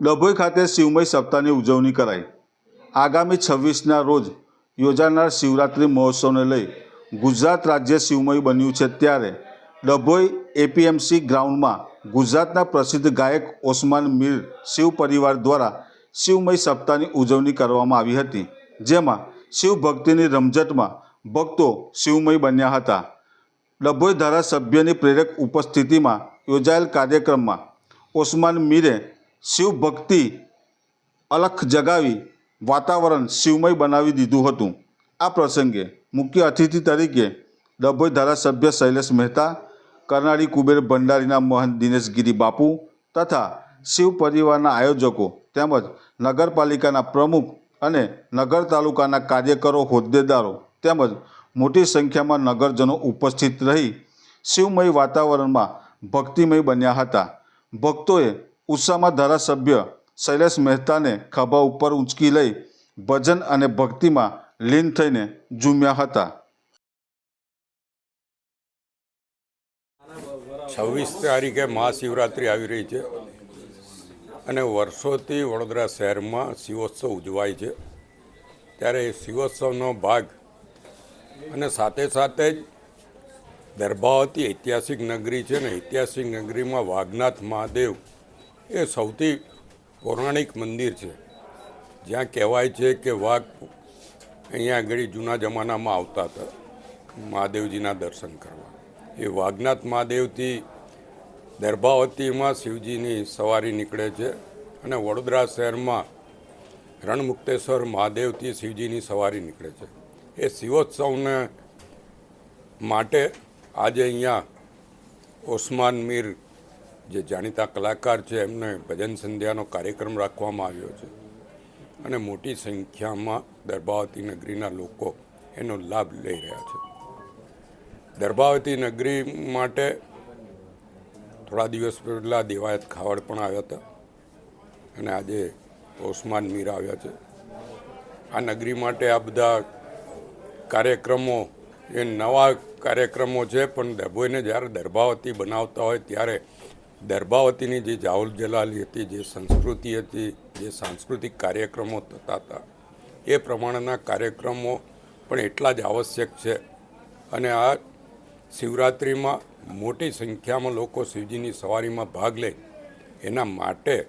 ડભોઈ ખાતે શિવમય સપ્તાહની ઉજવણી કરાઈ. આગામી છવ્વીસના રોજ યોજાનાર શિવરાત્રિ મહોત્સવને લઈ ગુજરાત રાજ્ય શિવમય બન્યું છે ત્યારે ડભોઈ એપીએમસી ગ્રાઉન્ડમાં ગુજરાતના પ્રસિદ્ધ ગાયક ઓસમાન મીર શિવ પરિવાર દ્વારા શિવમય સપ્તાહની ઉજવણી કરવામાં આવી હતી, જેમાં શિવ ભક્તિની રમઝટમાં ભક્તો શિવમય બન્યા હતા. ડભોઈ ધારાસભ્યની પ્રેરક ઉપસ્થિતિમાં યોજાયેલ કાર્યક્રમમાં ઓસમાન મીરે શિવ ભક્તિ અલખ જગાવી વાતાવરણ શિવમય બનાવી દીધું હતું. આ પ્રસંગે મુખ્ય અતિથિ તરીકે ડભોઈ ધારાસભ્ય શૈલેષ મહેતા, કરનાળી કુબેર ભંડારીના મહંત દિનેશગીરી બાપુ તથા શિવ પરિવારના આયોજકો તેમજ નગરપાલિકાના પ્રમુખ અને નગર તાલુકાના કાર્યકરો, હોદ્દેદારો તેમજ મોટી સંખ્યામાં નગરજનો ઉપસ્થિત રહી શિવમય વાતાવરણમાં ભક્તિમય બન્યા હતા. ભક્તોએ ઉત્સાહમાં ધારાસભ્ય શૈલેષ મહેતાને ખભા ઉપર ઊંચકી લઈ ભજન અને ભક્તિમાં લીન થઈને ઝૂમ્યા હતા. છવ્વીસ તારીખે મહાશિવરાત્રિ આવી રહી છે અને વર્ષોથી વડોદરા શહેરમાં શિવોત્સવ ઉજવાય છે. ત્યારે એ શિવોત્સવનો ભાગ અને સાથે સાથે જ દરભાવતી ઐતિહાસિક નગરી છે ને ઐતિહાસિક નગરીમાં વાઘનાથ મહાદેવ એ સૌથી પૌરાણિક મંદિર છે. જ્યાં કહેવાય છે કે વાઘ અહીંયા આગળ જૂના જમાનામાં આવતા હતા. મહાદેવજીના દર્શન કરવા. એ વાઘનાથ મહાદેવથી દર્ભાવતીમાં શિવજીની સવારી નીકળે છે અને વડોદરા શહેરમાં રણમુક્તેશ્વર મહાદેવથી શિવજીની સવારી નીકળે છે. એ શિવોત્સવને માટે આજે અહીંયા ઓસ્માન મીર જે જાણીતા કલાકાર છે, એમને ભજન સંધ્યાનો કાર્યક્રમ રાખવામાં આવ્યો છે. અને મોટી સંખ્યામાં દરબાવતી નગરીના લોકો એનો લાભ લઈ રહ્યા છે. દરબાવતી નગરી માટે થોડા દિવસ પહેલાં દેવાયત ખાવડ પણ આવ્યા હતા. અને આજે ઓસમાન મીર આવ્યા છે. આ નગરી માટે આ બધા કાર્યક્રમો, એ નવા કાર્યક્રમો છે, પણ ડભોઈને જ્યારે દર્ભાવતી બનાવતા હોય ત્યારે દર્ભાવતીની જે જાહુલ જલાલી હતી, જે સંસ્કૃતિ હતી, જે સાંસ્કૃતિક કાર્યક્રમો થતા હતા, એ પ્રમાણેના કાર્યક્રમો પણ એટલા જ આવશ્યક છે. અને આ શિવરાત્રિમાં મોટી સંખ્યામાં લોકો શિવજીની સવારીમાં ભાગ લે, એના માટે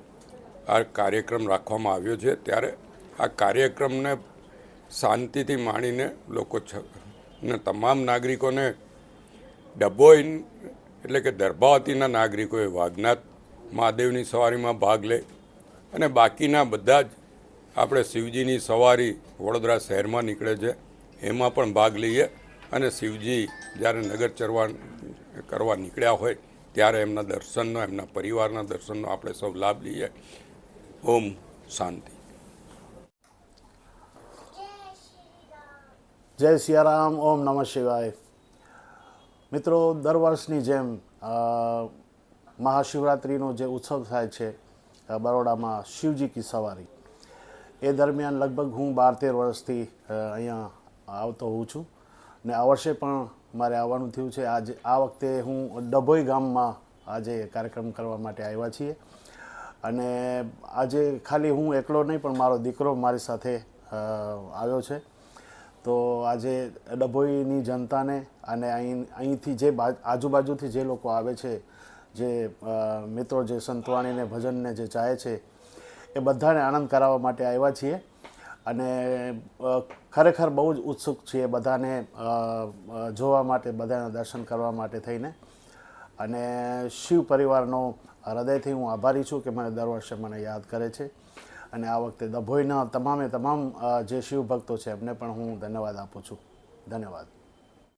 આ કાર્યક્રમ રાખવામાં આવ્યો છે. ત્યારે આ કાર્યક્રમને શાંતિથી માણીને લોકો ને તમામ નાગરિકોને ડભોઈ એટલે કે દર્ભાવતીના નાગરિકોએ વાઘનાથ મહાદેવની સવારીમાં ભાગ લે અને બાકીના બધા જ આપણે શિવજીની સવારી વડોદરા શહેરમાં નીકળે છે. એમાં પણ ભાગ લઈએ અને શિવજી જ્યારે નગર ચરવા કરવા નીકળ્યા હોય ત્યારે એમના દર્શનનો, એમના પરિવારના દર્શનનો આપણે સૌ લાભ લઈએ. ઓમ શાંતિ. જય સિયારામ ઓમ નમઃ શિવાય. મિત્રો, દર વર્ષની જેમ મહાશિવરાત્રિનો જે ઉત્સવ થાય છે બરોડામાં શિવજી કી સવારી. એ દરમિયાન લગભગ હું બાર તેર વર્ષથી અહીંયા આવતો હોઉં છું. ને આ વર્ષે પણ મારે આવવાનું થયું છે. આજે, આ વખતે હું ડભોઈ ગામમાં આજે કાર્યક્રમ કરવા માટે આવ્યા છીએ. અને આજે ખાલી હું એકલો નહીં, પણ મારો દીકરો મારી સાથે આવ્યો છે. તો આજે ડભોઈની જનતાને અને અહીં, અહીંથી જે આજુબાજુથી જે લોકો આવે છે, જે મિત્રો જે સંતવાણીને, ભજનને જે ચાહે છે, એ બધાને આનંદ કરાવવા માટે આવ્યા છીએ. અને ખરેખર બહુ જ ઉત્સુક છીએ બધાને જોવા માટે, બધાના દર્શન કરવા માટે થઈને. અને શિવ પરિવારનો હૃદયથી હું આભારી છું કે મને દર વર્ષે મને યાદ કરે છે. અને આ વખતે દભોઈના તમામે તમામ જે શિવ ભક્તો છે એમને પણ હું ધન્યવાદ આપું છું. ધન્યવાદ.